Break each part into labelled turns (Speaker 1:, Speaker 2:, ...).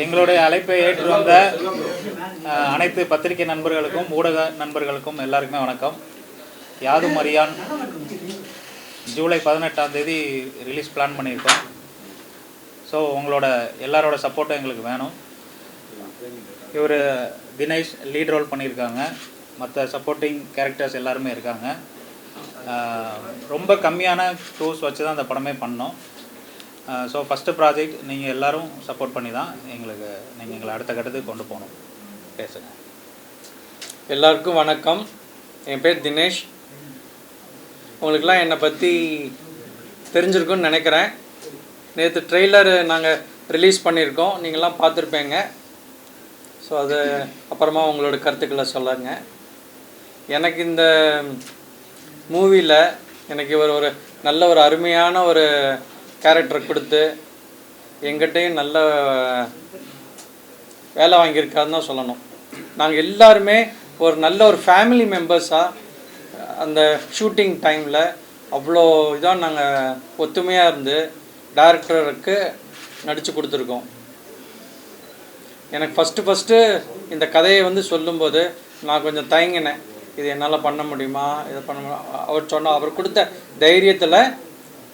Speaker 1: எங்களுடைய அழைப்பை ஏற்று வந்த அனைத்து பத்திரிகை நண்பர்களுக்கும் ஊடக நண்பர்களுக்கும் எல்லாருக்குமே வணக்கம். யாதும் அறியான் ஜூலை பதினெட்டாம் தேதி ரிலீஸ் பிளான் பண்ணியிருக்கோம். ஸோ உங்களோட எல்லாரோட சப்போர்ட்டும் எங்களுக்கு வேணும். இவர் தினேஷ் லீட் ரோல் பண்ணியிருக்காங்க. மற்ற சப்போர்ட்டிங் கேரக்டர்ஸ் எல்லாருமே இருக்காங்க. ரொம்ப கம்மியான க்ளூஸ் வச்சு தான் அந்த படமே பண்ணோம். ஸோ ஃபஸ்ட்டு ப்ராஜெக்ட் நீங்கள் எல்லாரும் சப்போர்ட் பண்ணி தான் எங்களுக்கு நீங்கள் எங்களை அடுத்த கட்டத்துக்கு கொண்டு போகணும். பேசுங்க.
Speaker 2: எல்லாருக்கும் வணக்கம். என் பேர் தினேஷ். உங்களுக்கெல்லாம் என்னை பற்றி தெரிஞ்சிருக்குன்னு நினைக்கிறேன். நேற்று ட்ரெய்லர் நாங்கள் ரிலீஸ் பண்ணியிருக்கோம். நீங்களாம் பார்த்துருப்பேங்க. ஸோ அது அப்புறமா உங்களோட கருத்துக்களை சொல்லுங்க. எனக்கு இந்த மூவியில் எனக்கு இவர் ஒரு நல்ல ஒரு அருமையான ஒரு கேரக்டர் கொடுத்து எங்கிட்டையும் நல்ல வேலை வாங்கியிருக்காருன்னு தான் சொல்லணும். நாங்கள் எல்லாருமே ஒரு நல்ல ஒரு ஃபேமிலி மெம்பர்ஸாக அந்த ஷூட்டிங் டைமில் அவ்வளோ இதாக நாங்கள் ஒத்துமையாக இருந்து டேரக்டருக்கு நடித்து கொடுத்துருக்கோம். எனக்கு ஃபஸ்ட்டு ஃபஸ்ட்டு இந்த கதையை வந்து சொல்லும்போது நான் கொஞ்சம் தயங்கினேன். இது என்னால் பண்ண முடியுமா? இதை பண்ண முடியுமா? அவர் சொன்ன அவர் கொடுத்த தைரியத்தில்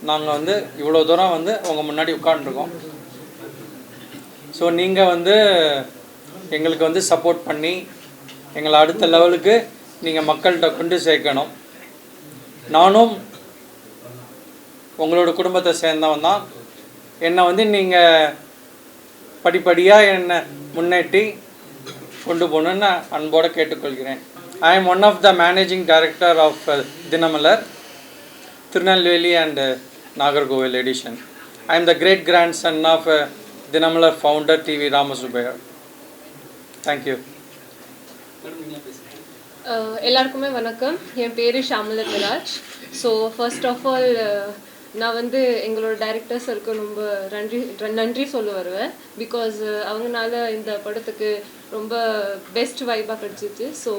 Speaker 2: நாங்கள் வந்து இவ்வளோ தூரம் வந்து உங்கள் முன்னாடி உட்காந்துருக்கோம் ஸோ நீங்கள் வந்து எங்களுக்கு வந்து சப்போர்ட் பண்ணி எங்களை அடுத்த லெவலுக்கு நீங்கள் மக்கள்கிட்ட கொண்டு சேர்க்கணும். நானும் உங்களோட குடும்பத்தை சேர்ந்தவன் தான். என்னை வந்து நீங்கள் படிப்படியாக என்னை முன்னேற்றி கொண்டு போகணுன்னு அன்போடு கேட்டுக்கொள்கிறேன். I am one of the managing director of Dinamalar Tirunelveli and Nagercoil edition I am the great grand son of Dinamalar founder TV Ramasubbaiyer thank you
Speaker 3: எல்லாருக்குமே வணக்கம். என் பேர் Shamalathraj so first of all uh, நான் வந்து எங்களோட டைரக்டர்ஸருக்கு ரொம்ப நன்றி நன்றி சொல்ல வருவேன். பிகாஸ் uh, அவங்கனால இந்த படத்துக்கு ரொம்ப பெஸ்ட் வைப்பாக கிடச்சிச்சு. ஸோ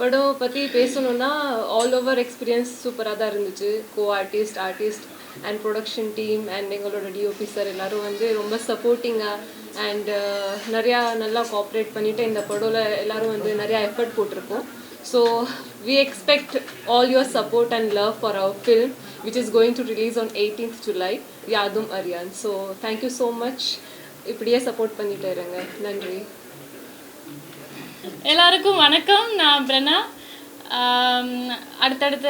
Speaker 3: படம் பற்றி பேசணுன்னா ஆல் ஓவர் எக்ஸ்பீரியன்ஸ் சூப்பராக தான் இருந்துச்சு. Co artist artist and production team and எங்களோட டிஓபி சார் எல்லோரும் வந்து ரொம்ப சப்போர்ட்டிங்காக அண்ட் நிறையா நல்லா கோஆப்ரேட் பண்ணிவிட்டு இந்த படம்ல எல்லாரும் வந்து நிறையா எஃபர்ட் போட்டிருக்கோம். So we expect all your support and love for our film which is going to release on eighteenth July Yaadhum Ariyaan so thank you so much இப்படியே சப்போர்ட் பண்ணிட்டு இருங்க. நன்றி.
Speaker 4: எல்லாருக்கும் வணக்கம். நான் பிரணா அடுத்தடுத்த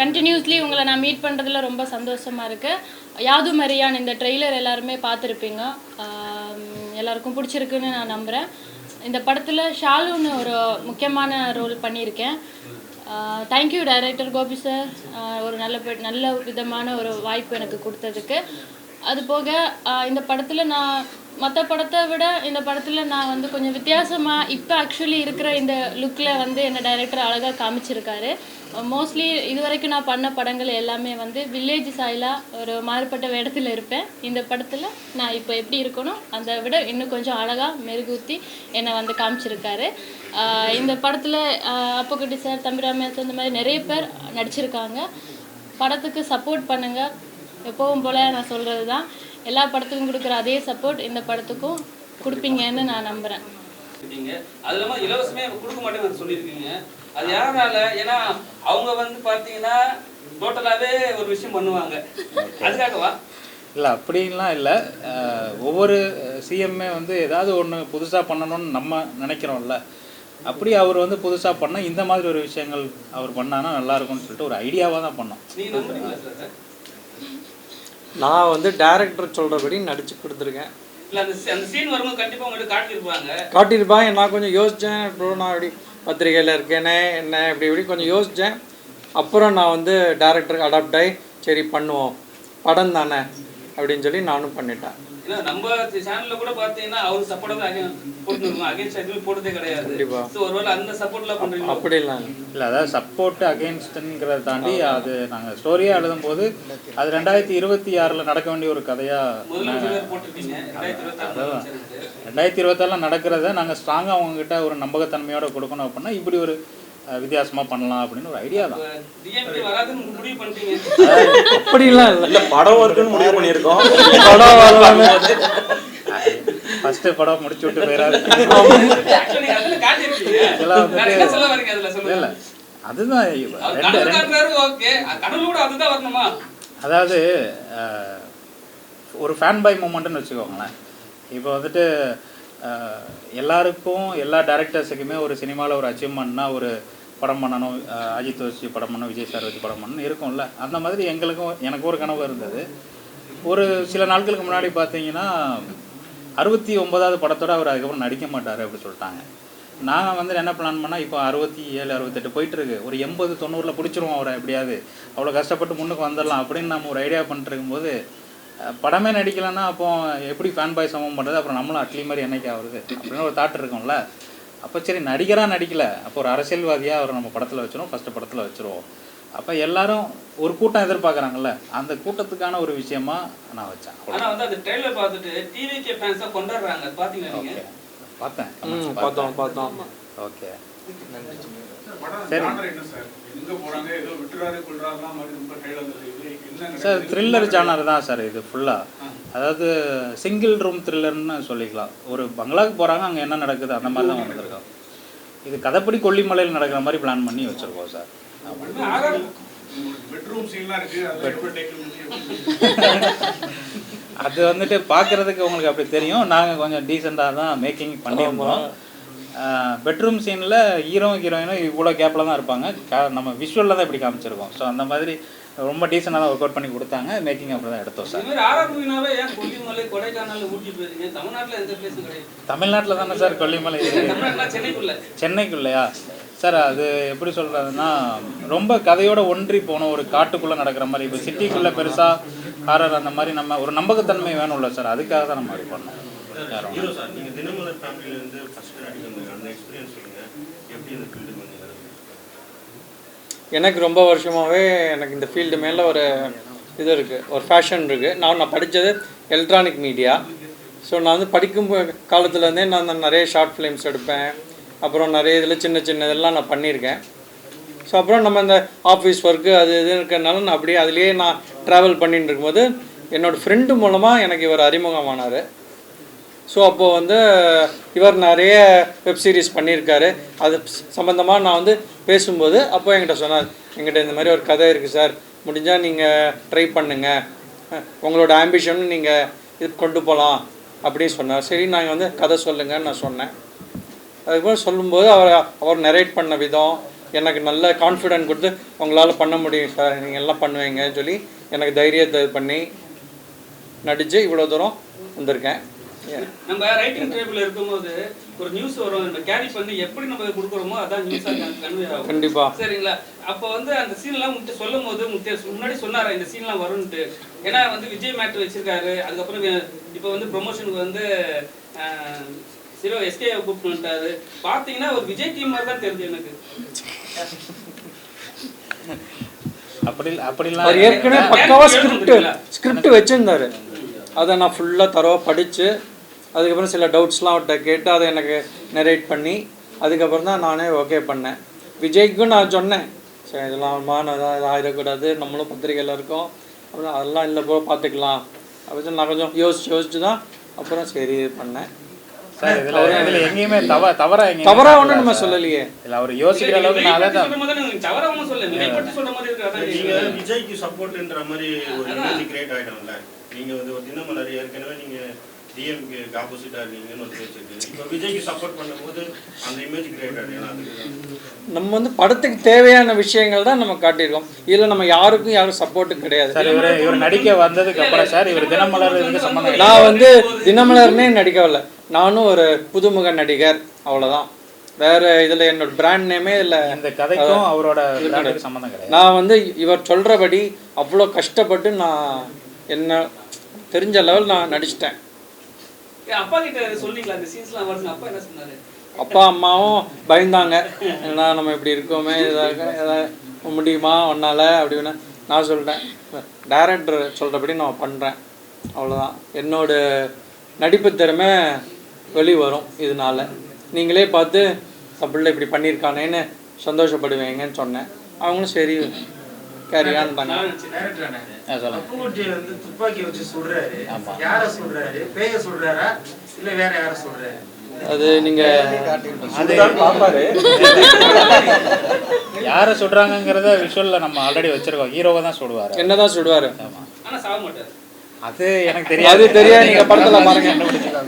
Speaker 4: கண்டினியூஸ்லி உங்களை நான் மீட் பண்ணுறதுல ரொம்ப சந்தோஷமாக இருக்குது யாது மரியான் இந்த ட்ரெய்லர் எல்லாருமே பார்த்துருப்பீங்க. எல்லாருக்கும் பிடிச்சிருக்குன்னு நான் நம்புகிறேன் இந்த படத்தில் ஷாலுன்னு ஒரு முக்கியமான ரோல் பண்ணியிருக்கேன். தேங்க்யூ டைரக்டர் கோபி சார் ஒரு நல்ல நல்ல விதமான ஒரு வாய்ப்பு எனக்கு கொடுத்ததுக்கு. அது போக இந்த படத்தில் நான் மற்ற படத்தை விட இந்த படத்தில் நான் வந்து கொஞ்சம் வித்தியாசமாக இப்போ ஆக்சுவலி இருக்கிற இந்த லுக்கில் வந்து என்னை டைரக்டர் அழகாக காமிச்சிருக்காரு. மோஸ்ட்லி இது வரைக்கும் நான் பண்ண படங்கள் எல்லாமே வந்து வில்லேஜ் சாயிலாக ஒரு மாறுபட்ட வேடத்தில் இருப்பேன். இந்த படத்தில் நான் இப்போ எப்படி இருக்கணும் அதை விட இன்னும் கொஞ்சம் அழகாக மெருகூத்தி என்னை வந்து காமிச்சிருக்காரு. இந்த படத்தில் அப்போக்குட்டி சார் தம்பிராமையா சார் இந்த மாதிரி நிறைய பேர் நடிச்சிருக்காங்க. படத்துக்கு சப்போர்ட் பண்ணுங்கள் எப்பவும் போல நான் சொல்கிறது தான் எல்லா படத்துக்கும் கொடுக்குற அதே சப்போர்ட் இந்த படத்துக்கும் கொடுப்பீங்கன்னு நான் நம்புகிறேன்
Speaker 5: இருக்கீங்க அது இல்லாம இலவசமே கொடுக்க மாட்டேன்னு சொல்லியிருக்கீங்க. அது யாரால ஏன்னா அவங்க வந்து பாத்தீங்கன்னா டோட்டலாவே ஒரு விஷயம் பண்ணுவாங்க. அதுக்காகவா?
Speaker 1: இல்லை அப்படின்லாம் இல்லை. ஒவ்வொரு சிஎம்ஏ வந்து ஏதாவது ஒன்று புதுசாக பண்ணணும்னு நம்ம நினைக்கிறோம்ல. அப்படி அவர் வந்து புதுசாக பண்ணால் இந்த மாதிரி ஒரு விஷயங்கள் அவர் பண்ணானா நல்லா இருக்கும்னு சொல்லிட்டு ஒரு ஐடியாவாக தான் பண்ணோம்.
Speaker 2: நான் வந்து டேரக்டர் சொல்கிறபடி நடித்து கொடுத்துருக்கேன்.
Speaker 5: காட்டியிருப்பாங்க.
Speaker 2: நான் கொஞ்சம் யோசித்தேன் ப்ரோ நான் இப்படி பத்திரிகையில் இருக்கேனே என்ன இப்படி இப்படி கொஞ்சம் யோசித்தேன் அப்புறம் நான் வந்து டேரக்டருக்கு அடாப்ட் ஆகி சரி பண்ணுவோம். படம் தானே அப்படின்னு சொல்லி நானும் பண்ணிட்டேன்.
Speaker 5: ஏன்னா நம்ம சேனல்ல கூட பாத்தீங்கன்னா அவர் சப்போர்ட் போட்டு அகைன்ஸ்ட் எதுவுமே போட்டதே கிடையாது. ஒருவேளை அந்த சப்போர்ட்லாம் பண்றீங்க
Speaker 2: அப்படிலாம் இல்லை.
Speaker 1: இல்லை அதாவது சப்போர்ட் அகேன்ஸ்ட்ங்கிறத தாண்டி அது நாங்கள் ஸ்டோரியாக எழுதும்போது அது ரெண்டாயிரத்தி இருபத்தி ஆறில் நடக்க வேண்டிய ஒரு கதையாக
Speaker 5: போட்டிருக்கீங்க ரெண்டாயிரத்தி இருபத்தி ஆறு
Speaker 1: ரெண்டாயிரத்தி இருபத்தாறில் நடக்கிறத நாங்கள் ஸ்ட்ராங்காக அவங்கக்கிட்ட ஒரு நம்பகத்தன்மையோட கொடுக்கணும் அப்படின்னா இப்படி ஒரு வித்தியாசமா பண்ணலாம் அப்படின்னு ஒரு ஐடியா தான்.
Speaker 5: வராதுன்னு
Speaker 2: அப்படிலாம் இல்லை.
Speaker 6: இல்ல படம் இருக்குன்னு முடிவு பண்ணியிருக்கோம்.
Speaker 2: படம் வரலான்னு
Speaker 1: ஃபர்ஸ்ட் படம் முடிச்சு விட்டு போயிடாது. இதெல்லாம் வந்துட்டு-
Speaker 5: வேற என்ன சொல்ல வரீங்க அதுல சொல்லுங்க.
Speaker 1: இல்ல அதுதான் அதாவது ஒரு ஃபேன் பை மூமெண்ட்னு வச்சுக்கோங்களேன். இப்போ வந்துட்டு எல்லாருக்கும் எல்லா டேரக்டர்ஸுக்குமே ஒரு சினிமாவில் ஒரு அச்சீவ்மெண்ட்னா ஒரு படம் பண்ணணும் அஜித் வச்சு படம் பண்ணணும் விஜய் சார் வச்சு படம் பண்ணணும் இருக்கும்ல. அந்த மாதிரி எங்களுக்கும் எனக்கு ஒரு கனவு இருந்தது. ஒரு சில நாட்களுக்கு முன்னாடி பார்த்தீங்கன்னா அறுபத்தி ஒன்பதாவது படத்தோட அவர் அதுக்கப்புறம் நடிக்க மாட்டார் அப்படி சொல்லிட்டாங்க. நாங்கள் வந்து என்ன பிளான் பண்ணால் இப்போ அறுபத்தி ஏழு அறுபத்தெட்டு போயிட்டுருக்கு. ஒரு எண்பது தொண்ணூறில் பிடிச்சிருவோம் அவரை எப்படியாவது. அவ்வளோ கஷ்டப்பட்டு முன்னுக்கு வந்துடலாம் அப்படின்னு நம்ம ஒரு ஐடியா பண்ணிட்டு இருக்கும்போது படமே நடிக்கலைன்னா அப்போ எப்படி ஃபேன் பாய் சமம் பண்ணுறது அப்புறம் நம்மளும் அட்லி மாதிரி என்னைக்கு ஆகுறது அப்படின்னு ஒரு தாட் இருக்கும்ல. அப்போ சரி நடிகராக நடிக்கல. அப்போ ஒரு அரசியல்வாதியாக அவரை நம்ம படத்தில் வச்சிருவோம். ஃபஸ்ட்டு படத்தில் வச்சிருவோம். அப்போ எல்லாரும் ஒரு கூட்டம் எதிர்பார்க்குறாங்கல்ல. அந்த கூட்டத்துக்கான ஒரு விஷயமா நான் வச்சேன்.
Speaker 5: ஆனா வந்து அந்த ட்ரெய்லர் பார்த்துட்டு டிவிகே ஃபேன்ஸா கொண்டாடுறாங்க.
Speaker 1: ஓகே பார்த்தேன்.
Speaker 2: பார்த்தோம் பார்த்தோம்.
Speaker 1: ஓகே சரி.
Speaker 6: சார் எங்க போறாங்க ஏதோ விட்டுறாரு கொள்றாருலாம் மாதிரி ரொம்ப ட்ரெய்லர் இது என்ன
Speaker 1: சார்
Speaker 6: நடக்குது?
Speaker 1: த்ரில்லர் ஜானர் தான் சார் இது ஃபுல்லாக அதாவது சிங்கிள் ரூம் த்ரில்லர்னு சொல்லிக்கலாம். ஒரு பங்களாக்கு போகிறாங்க அங்கே என்ன நடக்குது அந்த மாதிரி தான் வந்திருக்கோம். இது கதைப்படி கொல்லிமலையில் நடக்கிற மாதிரி பிளான் பண்ணி வச்சுருக்கோம் சார்.
Speaker 6: அது
Speaker 1: வந்துட்டு பார்க்குறதுக்கு உங்களுக்கு அப்படி தெரியும். நாங்கள் கொஞ்சம் டீசெண்டாக தான் மேக்கிங் பண்ணியிருந்தோம். பெட்ரூம் சீனில் ஹீரோ ஹீரோயினும் இவ்வளோ கேப்பில் தான் இருப்பாங்க. கா- நம்ம விஷுவலில் தான் இப்படி காமிச்சிருக்கோம். ஸோ அந்த மாதிரி ரொம்ப டீசெண்டாக தான் ஒர்க் அவுட் பண்ணி கொடுத்தாங்க. மேக்கிங் அப்படி தான் எடுத்தோம் சார்
Speaker 5: தமிழ்நாட்டுல
Speaker 1: தானே சார் கொல்லிமலை? இருக்கு
Speaker 5: தமிழ்நாட்டுல சென்னைக்குள்ள.
Speaker 1: சென்னைக்குள்ளையா? சார் அது எப்படி சொல்கிறதுனா ரொம்ப கதையோட ஒன்றி போன ஒரு காட்டுக்குள்ளே நடக்கிற மாதிரி. இப்போ சிட்டிக்குள்ளே பெருசாக ஹாரர் அந்த மாதிரி நம்ம ஒரு நம்பகத்தன்மை வேணும்ல சார் அதுக்காக தான் நம்ம அது பண்ணோம்.
Speaker 7: எக்ஸ்பீரியன்ஸ் சொல்லுங்க எப்படி இந்த
Speaker 2: எனக்கு ரொம்ப வருஷமாகவே எனக்கு இந்த ஃபீல்டு மேலே ஒரு இது இருக்குது ஒரு ஃபேஷன் இருக்குது நான் நான் படித்தது எலக்ட்ரானிக் மீடியா ஸோ நான் வந்து படிக்கும் காலத்துலேருந்தே நான் நிறைய ஷார்ட் ஃபிலிம்ஸ் எடுப்பேன். அப்புறம் நிறைய இதில் சின்ன சின்ன இதெல்லாம் நான் பண்ணியிருக்கேன். ஸோ அப்புறம் நம்ம இந்த ஆஃபீஸ் ஒர்க்கு அது இது இருக்கிறதுனால நான் அப்படியே அதுலேயே நான் ட்ராவல் பண்ணிட்டு இருக்கும்போது என்னோடய ஃப்ரெண்டு மூலமாக எனக்கு இவர் அறிமுகமானார். ஸோ அப்போது வந்து இவர் நிறைய வெப் சீரிஸ் பண்ணியிருக்காரு. அது சம்மந்தமாக நான் வந்து பேசும்போது அப்போ என்கிட்ட சொன்னார் என்கிட்ட இந்த மாதிரி ஒரு கதை இருக்குது சார். முடிஞ்சால் நீங்கள் ட்ரை பண்ணுங்கள் உங்களோட ஆம்பிஷன் நீங்கள் இது கொண்டு போகலாம் அப்படின்னு சொன்னார். சரி நாங்கள் வந்து கதை சொல்லுங்கன்னு நான் சொன்னேன். அதுக்கப்புறம் சொல்லும்போது அவர் அவர் நரேட் பண்ண விதம் எனக்கு நல்ல கான்ஃபிடென்ட் கொடுத்து உங்களால் பண்ண முடியும் சார். நீங்கள் எல்லாம் பண்ணுவீங்கன்னு சொல்லி எனக்கு தைரியத்தை இது பண்ணி நடித்து இவ்வளோ தூரம் வந்திருக்கேன்.
Speaker 5: நம்ம ரைட்டிங் டேபிள் இருக்கும்போது ஒரு நியூஸ் வரும். நம்ம கேரி பண்ணி எப்படி நம்ம கொடுக்குறோமோ அதான் நியூஸா கன்வே ஆகும்.
Speaker 2: கண்டிப்பா.
Speaker 5: சரிங்களா? அப்போ வந்து அந்த சீன்லாம் முட்டை சொல்லும் போது முட்டை முன்னாடி சொன்னாரா இந்த சீன்லாம் வரும்ன்ட்டு? ஏன்னா வந்து விஜய் மேட்ரு வச்சிருக்காரு. அதுக்கப்புறம் இப்போ வந்து ப்ரொமோஷனுக்கு வந்து சிரோ எஸ்கே கூப்பிட்டு வந்துட்டாரு. பார்த்தீங்கன்னா ஒரு விஜய் டீம் மாதிரி தான் தெரிஞ்சு எனக்கு.
Speaker 1: அப்படி அப்படிலாம்
Speaker 2: அவர் ஏற்கனவே. பக்காவாக ஸ்கிரிப்ட் ஸ்கிரிப்ட் வச்சுருந்தாரு. அதை நான் ஃபுல்லாக தரவா படித்து அதுக்கப்புறம் சில டவுட்ஸ்லாம் அவர்கிட்ட கேட்டு அதை எனக்கு நரேட் பண்ணி அதுக்கப்புறம் தான் நானே ஓகே பண்ணேன். விஜய்க்கும் நான் சொன்னேன் சரி இதெல்லாம் மானதாக ஆகிடக்கூடாது நம்மளும் பத்திரிக்கையில் இருக்கோம். அப்புறம் அதெல்லாம் இல்லை போ பார்த்துக்கலாம் அப்படின்னு நான் கொஞ்சம் யோசிச்சு யோசிச்சு தான் அப்புறம் சரி இது பண்ணேன்
Speaker 1: எங்கேயுமே தவ தவறா
Speaker 2: ஒன்றும் நம்ம சொல்லலையே.
Speaker 1: இல்லை அவர் யோசிக்கிற அளவுக்கு நான்
Speaker 5: தவறா ஒன்றும் அதான்
Speaker 7: நீங்க
Speaker 5: கேக்குறேன்.
Speaker 7: விஜய்க்கு சப்போர்ட்ன்ற மாதிரி ஒரு இமேஜ் கிரியேட் ஆயிடும்ல. நீங்க வந்து ஒரு தினமலர் ஏற்கனவே நீங்க டிஎம்கே ஆப்போசிட்டா இருக்கீங்கன்னு ஒரு பேச்சு இப்போ விஜய்க்கு சப்போர்ட் பண்ணும்போது அந்த இமேஜ் கிரியேட் அதுக்கு
Speaker 2: நம்ம வந்து படத்துக்கு தேவையான விஷயங்கள் தான் நம்ம காட்டியிருக்கோம். இதில் நம்ம யாருக்கும் யாரும் சப்போர்ட்டு கிடையாது.
Speaker 1: சார் இவர் இவர் நடிக்க வந்ததுக்கு அப்புறம் சார் இவர் தினமலர் சம்மந்தம் இல்லை.
Speaker 2: நான் வந்து தினமலர்னே நடிக்கவில்லை. நானும் ஒரு புதுமுக நடிகர். அவ்வளோதான் வேற இதில் என்னோட பிராண்ட் நேமே இல்லை.
Speaker 1: இந்த கதைக்கும் அவரோட சம்மந்தம் கிடையாது.
Speaker 2: நான் வந்து இவர் சொல்கிறபடி அவ்வளோ கஷ்டப்பட்டு நான் என்ன தெரிஞ்ச லெவல் நான் நடிச்சிட்டேன்.
Speaker 5: அப்பா கிட்ட சொன்னீங்களா சீன்ஸ்லாம் அப்பா என்ன சொன்னாரு?
Speaker 2: அப்பா அம்மாவும் பயந்தாங்க. ஏன்னா நம்ம இப்படி இருக்கோமே இதாக ஏதாவது முடியுமா ஒன்றால் அப்படின்னு நான் சொல்லிட்டேன். டைரக்டர் சொல்கிறபடி நான் பண்ணுறேன் அவ்வளோதான் என்னோட நடிப்பு திறமை வெளி வரும் இதனால. நீங்களே பார்த்து பிள்ளை இப்படி பண்ணியிருக்கானேன்னு சந்தோஷப்படுவீங்கன்னு சொன்னேன். அவங்களும் சரி
Speaker 8: வந்து துப்பாக்கி வச்சு சுடுறாரு.
Speaker 1: ஆமா.
Speaker 8: யார சுடுறாரு? பேய சுடுறாரா? இல்ல வேற யார சுடுறாரு?
Speaker 2: அது நீங்க
Speaker 1: அது யாரை சுடுறாங்கங்கிறத விஷுவல்ல நம்ம ஆல்ரெடி வச்சிருக்கோம். ஹீரோவை தான் சுடுவாரு.
Speaker 2: என்னதான் சுடுவாரு?
Speaker 1: அது எனக்கு தெரியாது.
Speaker 2: அது தெரியாது. நீங்க படத்துல பாருங்க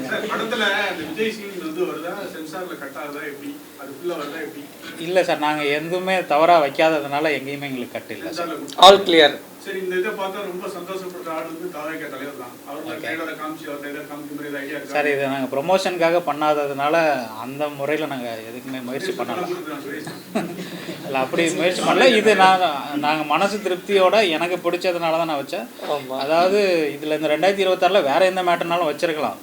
Speaker 6: சார், படத்துல அந்த விஜய் சீன் வந்து வருதா சென்சார்ல கட் ஆகுதா எப்படி அது ஃபுல்லா வருதா எப்படி
Speaker 1: இல்ல சார் நாங்க எதுவுமே தவறா வைக்காததுனால எங்கேயுமே எங்களுக்கு கட் இல்லை சார்.
Speaker 2: ஆல் கிளியர்
Speaker 6: சரி இந்த இதை பார்த்தா ரொம்ப சந்தோஷப்படுற ஆள் வந்து தாவேக்க தலைவர் தான். அவர் காமிச்சு அவர் காமிக்க ஐடியா
Speaker 1: சார் இது நாங்கள் ப்ரொமோஷனுக்காக பண்ணாததுனால அந்த முறையில் நாங்கள் எதுக்குமே முயற்சி பண்ணல. இல்லை அப்படி முயற்சி பண்ணல. இது நாங்கள் நாங்கள் மனசு திருப்தியோட எனக்கு பிடிச்சதுனால தான் நான் வச்சேன்.
Speaker 2: ஆமா.
Speaker 1: அதாவது இதில் இந்த ரெண்டாயிரத்தி இருபத்தாறில் வேறு எந்த மேட்டர்னாலும் வச்சிருக்கலாம்.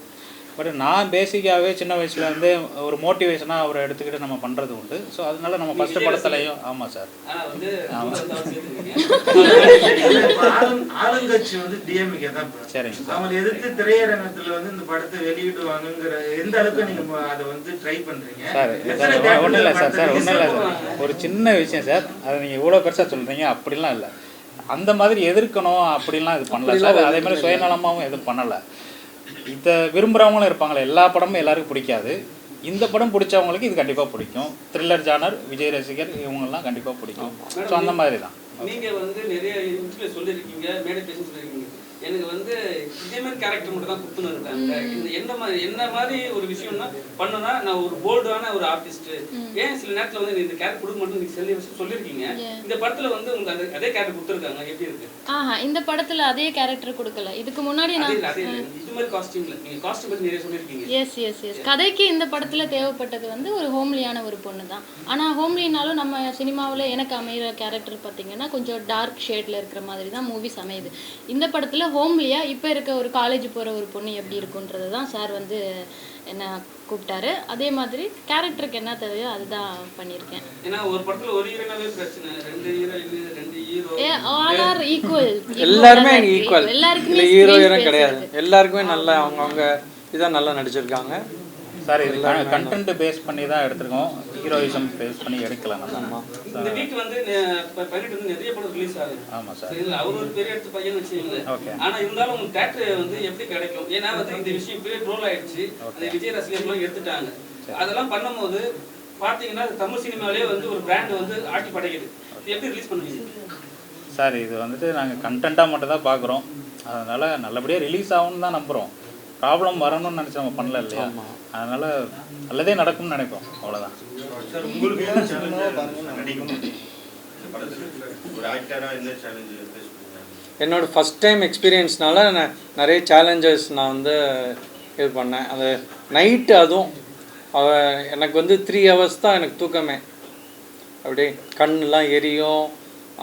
Speaker 1: பட் நான் பேசிக்காகவே சின்ன வயசுல இருந்து ஒரு மோட்டிவேஷனாக அவரை எடுத்துக்கிட்டு நம்ம பண்ணுறது உண்டு. ஸோ அதனால நம்ம ஃபஸ்ட்டு படத்துலையும் ஆமாம் சார்.
Speaker 5: வந்து
Speaker 1: ஆமா.
Speaker 8: ஆளும்- ஆளுங்கட்சி வந்து டிஎம்கே தான்.
Speaker 1: சரிங்க சார்.
Speaker 8: அவங்களை எதிர்த்து திரையரங்கத்துல வந்து இந்த படத்தை வெளியிடுவாங்கங்கிற எந்த அளவுக்கு நீங்க ம- அதை வந்து ட்ரை பண்றீங்க?
Speaker 1: சார் சார் ஒன்றும் இல்லை சார் சார் ஒன்றும் இல்லை சார். ஒரு சின்ன விஷயம் சார் அதை நீங்கள் இவ்வளோ பெருசாக சொல்கிறீங்க அப்படிலாம் இல்லை. அந்த மாதிரி எதிர்க்கணும் அப்படிலாம் இது பண்ணல சார். அதே மாதிரி சுயநலமாகவும் எதுவும் பண்ணலை. இதை விரும்புகிறவங்களும் இருப்பாங்களே எல்லா படமும் எல்லாருக்கும் பிடிக்காது. இந்த படம் பிடிச்சவங்களுக்கு இது கண்டிப்பாக பிடிக்கும். த்ரில்லர் ஜானர் விஜய் ரசிகர் இவங்கெல்லாம் கண்டிப்பாக பிடிக்கும். ஸோ அந்த மாதிரி தான்
Speaker 5: நீங்க வந்து நிறைய இன்டர்வியூ சொல்லியிருக்கீங்க மேடை பேசி சொல்லியிருக்கீங்க எனக்கு வந்து இதே மாதிரி கேரக்டர் மட்டும் தான் குத்துன்னு இருக்காங்க என்ன மாதிரி என்ன மாதிரி ஒரு விஷயம்னா பண்ணுனா நான் ஒரு போல்டான ஒரு ஆர்டிஸ்ட் ஏன் சில நேரத்துல வந்து இந்த கேரக்டர் கொடுக்க மாட்டேன்னு நீங்க சில விஷயம் சொல்லியிருக்கீங்க. இந்த படத்துல வந்து உங்களுக்கு அந்த அதே கேரக்டர் கொடுத்துருக்காங்க. எப்படி இருக்கு?
Speaker 4: ஆஹா இந்த படத்துல அதே கேரக்டர் கொடுக்கல. இதுக்கு முன்னாடி நான்
Speaker 5: இல்ல, அதே இல்ல. இது மாதிரி காஸ்டியூம்ல நீங்க காஸ்டியூம் பத்தி நிறைய சொல்லியிருக்கீங்க.
Speaker 4: எஸ் எஸ் எஸ் கதைக்கு இந்த படத்துல தேவைப்பட்டது வந்து ஒரு ஹோம்லியான ஒரு பொண்ணு தான் ஆனா ஹோம்லினாலும் நம்ம சினிமாவில் எனக்கு அமைகிற கேரக்டர் பார்த்தீங்கன்னா கொஞ்சம் டார்க் ஷேட்ல இருக்கிற மாதிரி தான் மூவிஸ் அமையுது. இந்த படத்துல ஹோம்லியா இப்போ இருக்க ஒரு காலேஜ் போற ஒரு பொண்ணு எப்படி இருக்குன்றது தான் சார் வந்து என்ன கூப்பிட்டாரு. அதே மாதிரி கேரக்டருக்கு என்ன தேவையோ அதுதான் பண்ணியிருக்கேன்.
Speaker 5: ஏன்னா ஒரு படத்துல ஒரு ஹீரோனாவே பிரச்சனை. ரெண்டு ஹீரோயின் ரெண்டு hero
Speaker 4: uh all are equal
Speaker 2: எல்லாருமே ஈக்குவல்
Speaker 4: எல்லாருக்குமே
Speaker 2: ஹீரோ கிடையாது. எல்லாருக்குமே நல்லா அவங்கவுங்க இதான் நல்லா நடிச்சிருக்காங்க.
Speaker 1: சார் இது கண்டென்ட் பேஸ் பண்ணி தான் எடுத்திருக்கோம். ஹீரோயிசம் பேஸ் பண்ணி எடுக்கல நம்ம.
Speaker 5: இந்த வீக் வந்து பதினெட்டு வந்து நிறைய படம் ரிலீஸ் ஆகுது.
Speaker 1: ஆமாம் சார்.
Speaker 5: சரிங்களா அவர் ஒரு பெரிய இடத்து பையன் வச்சுங்களேன்
Speaker 1: Okay.
Speaker 5: ஆனா இருந்தாலும் உங்களுக்கு தேட்டர் வந்து எப்படி கிடைக்கும்? ஏன்னா வந்து இந்த விஷயம் இப்பவே ட்ரோல் ஆயிடுச்சு. அந்த விஜய் ரசிகர்களும் எடுத்துட்டாங்க. அதெல்லாம் பண்ணும்போது பாத்தீங்கன்னா தமிழ் சினிமாவிலே வந்து ஒரு பிராண்ட் வந்து ஆட்டி படைக்குது. இது எப்படி ரிலீஸ் பண்ணுவீங்க?
Speaker 1: சார் இது வந்துட்டு நாங்கள் கண்டென்ட்டாக மட்டும் தான் பார்க்குறோம். அதனால் நல்லபடியாக ரிலீஸ் ஆகும்னு தான் நம்புகிறோம் ப்ராப்ளம் வரணும்னு நினச்சி நம்ம பண்ணல இல்லையா? அதனால் நல்லதே நடக்கும்னு நினைப்போம். அவ்வளோதான்
Speaker 2: என்னோட ஃபஸ்ட் டைம் எக்ஸ்பீரியன்ஸ்னால நான் நிறைய சேலஞ்சஸ் நான் வந்து இது பண்ணேன். அது நைட்டு அதுவும். அவ எனக்கு வந்து த்ரீ ஹவர்ஸ் தான் எனக்கு தூக்கமே. அப்படியே கண்ணெலாம் எரியும்.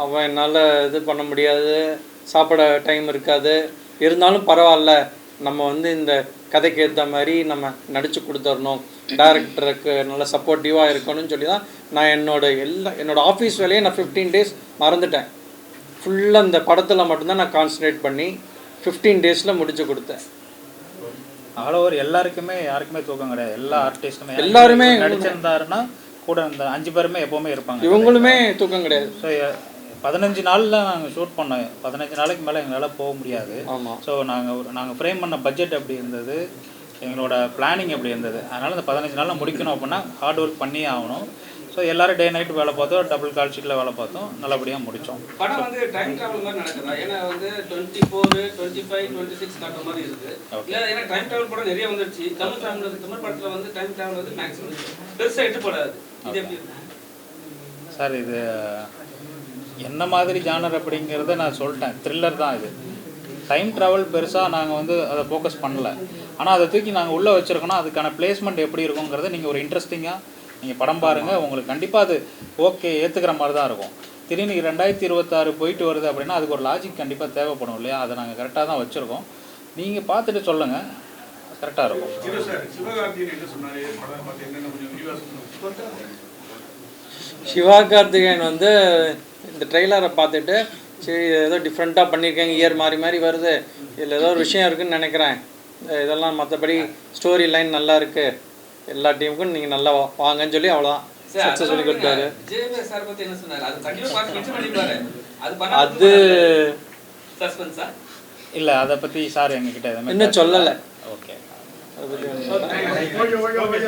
Speaker 2: அவன் என்னால் இது பண்ண முடியாது. சாப்பிட டைம் இருக்காது. இருந்தாலும் பரவாயில்ல. நம்ம வந்து இந்த கதைக்கு ஏற்ற மாதிரி நம்ம நடித்து கொடுத்துடணும் டேரக்டருக்கு நல்ல சப்போர்ட்டிவாக இருக்கணும்னு சொல்லி தான் நான் என்னோட எல்லா என்னோட ஆஃபீஸ் வேலையை நான் ஃபிஃப்டீன் டேஸ் மறந்துட்டேன். ஃபுல்லாக இந்த படத்தில் மட்டும்தான் நான் கான்சன்ட்ரேட் பண்ணி ஃபிஃப்டீன் டேஸில் முடிச்சு கொடுத்தேன்.
Speaker 1: ஆல் ஓவர் எல்லாருக்குமே யாருக்குமே தூக்கம் கிடையாது. எல்லா ஆர்டிஸ்ட்டுமே
Speaker 2: எல்லாருமே
Speaker 1: நடிச்சிருந்தாருன்னா கூட இந்த அஞ்சு பேருமே எப்போவுமே இருப்பாங்க.
Speaker 2: இவங்களுமே தூக்கம் கிடையாது.
Speaker 1: ஸோ பதினஞ்சு நாளில் நாங்கள் ஷூட் பண்ணோம். பதினஞ்சு நாளைக்கு மேலே எங்களால் போக முடியாது. ஸோ நாங்கள் ஒரு நாங்கள் ஃப்ரேம் பண்ண பட்ஜெட் எப்படி இருந்தது? எங்களோட பிளானிங் எப்படி இருந்தது? அதனால் இந்த பதினஞ்சு நாளில் முடிக்கணும் அப்படின்னா ஹார்ட் ஒர்க் பண்ணியே ஆகணும். ஸோ எல்லாரும் டே நைட் வேலை பார்த்தோம் டபுள் கால் ஷீட்டில் வேலை பார்த்தோம். நல்லபடியாக முடித்தோம்
Speaker 5: படம் வந்து டைம் டிராவல் மாதிரி நடக்குதா? ஏன்னா வந்து twenty four twenty five twenty six காட்டுற மாதிரி இருக்கு. இல்ல ஏன்னா டைம் டிராவல் படம் நிறைய வந்துருச்சு. தமிழ் தமிழ் தமிழ் படத்துல வந்து டைம் டிராவல் வந்து மேக்ஸிமம் பெருசா எட்டுப்படாது இது எப்படி
Speaker 1: சார் இது என்ன மாதிரி ஜானர் அப்படிங்கிறத நான் சொல்லிட்டேன். த்ரில்லர் தான் இது. டைம் ட்ராவல் பெருசாக நாங்கள் வந்து அதை ஃபோக்கஸ் பண்ணல. ஆனால் அதை தூக்கி நாங்கள் உள்ளே வச்சுருக்கோன்னா அதுக்கான பிளேஸ்மெண்ட் எப்படி இருக்குங்கிறத நீங்கள் ஒரு இன்ட்ரெஸ்டிங்காக நீங்கள் படம் பாருங்கள் உங்களுக்கு கண்டிப்பாக அது ஓகே ஏற்றுக்கிற மாதிரி தான் இருக்கும். திடீர்னு ரெண்டாயிரத்தி இருபத்தாறு போயிட்டு வருது அப்படின்னா அதுக்கு ஒரு லாஜிக் கண்டிப்பாக தேவைப்படும் இல்லையா? அதை நாங்கள் கரெக்டாக தான் வச்சுருக்கோம். நீங்கள் பார்த்துட்டு சொல்லுங்கள் கரெக்டாக இருக்கும்.
Speaker 6: சிவகார்த்திகேயன்
Speaker 2: வந்து இந்த ட்ரெய்லரை பார்த்துட்டு சரி ஏதோ டிஃப்ரெண்ட்டாக பண்ணியிருக்கேங்க இயர் மாறி மாறி வருது. இதில் ஏதோ ஒரு விஷயம் இருக்குன்னு நினைக்கிறேன். இதெல்லாம் மற்றபடி ஸ்டோரி லைன் நல்லா இருக்கு. எல்லா டீமுக்கும் நீங்கள் நல்லா வாங்கன்னு சொல்லி அவ்வளோதான் சக்ஸஸ் சொல்லி கொடுத்தாரு.
Speaker 5: ஜெயமே சார் பத்தி என்ன சொன்னாரு? அது
Speaker 1: இல்லை அதை பற்றி சார் எங்ககிட்ட எதுவுமே
Speaker 2: இன்னும் சொல்லலை.
Speaker 6: ஓகே.